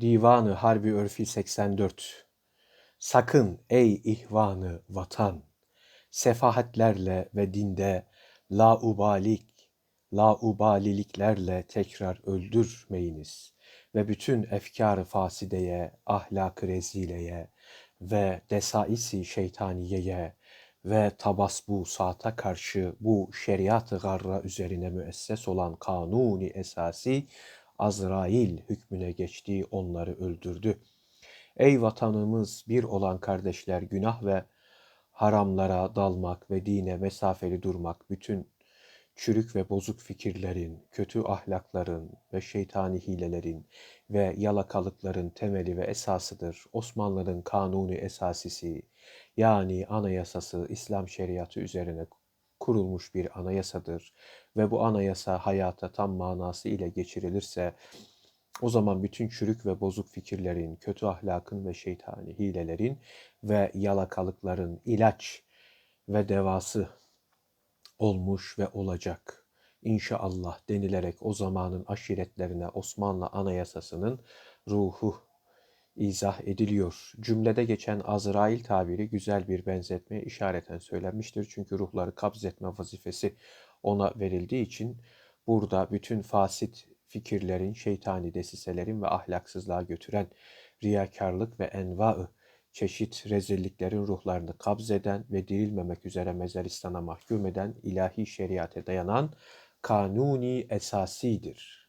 Divanı Harbi Örfi 84 Sakın ey ihvanı vatan, sefahatlerle ve dinde laubalik, laubaliliklerle tekrar öldürmeyiniz ve bütün efkar-ı fasideye, ahlak-ı rezileye ve desaisi şeytaniyeye ve tabasbu saata karşı bu şeriat-ı garra üzerine müesses olan kanuni esasi Azrail hükmüne geçtiği onları öldürdü. Ey vatanımız bir olan kardeşler günah ve haramlara dalmak ve dine mesafeli durmak bütün çürük ve bozuk fikirlerin, kötü ahlakların ve şeytani hilelerin ve yalakalıkların temeli ve esasıdır. Osmanlı'nın kanuni esasisi yani anayasası İslam şeriatı üzerine kurulmuş bir anayasadır ve bu anayasa hayata tam manası ile geçirilirse o zaman bütün çürük ve bozuk fikirlerin, kötü ahlakın ve şeytani hilelerin ve yalakalıkların ilaç ve devası olmuş ve olacak. İnşallah denilerek o zamanın aşiretlerine Osmanlı Anayasası'nın ruhu izah ediliyor. Cümlede geçen Azrail tabiri güzel bir benzetme işareten söylenmiştir. Çünkü ruhları kabz etme vazifesi ona verildiği için burada bütün fasit fikirlerin, şeytani desiselerin ve ahlaksızlığa götüren riyakarlık ve envaı çeşit rezilliklerin ruhlarını kabz eden ve dirilmemek üzere mezaristana mahkum eden ilahi şeriate dayanan kanuni esasidir.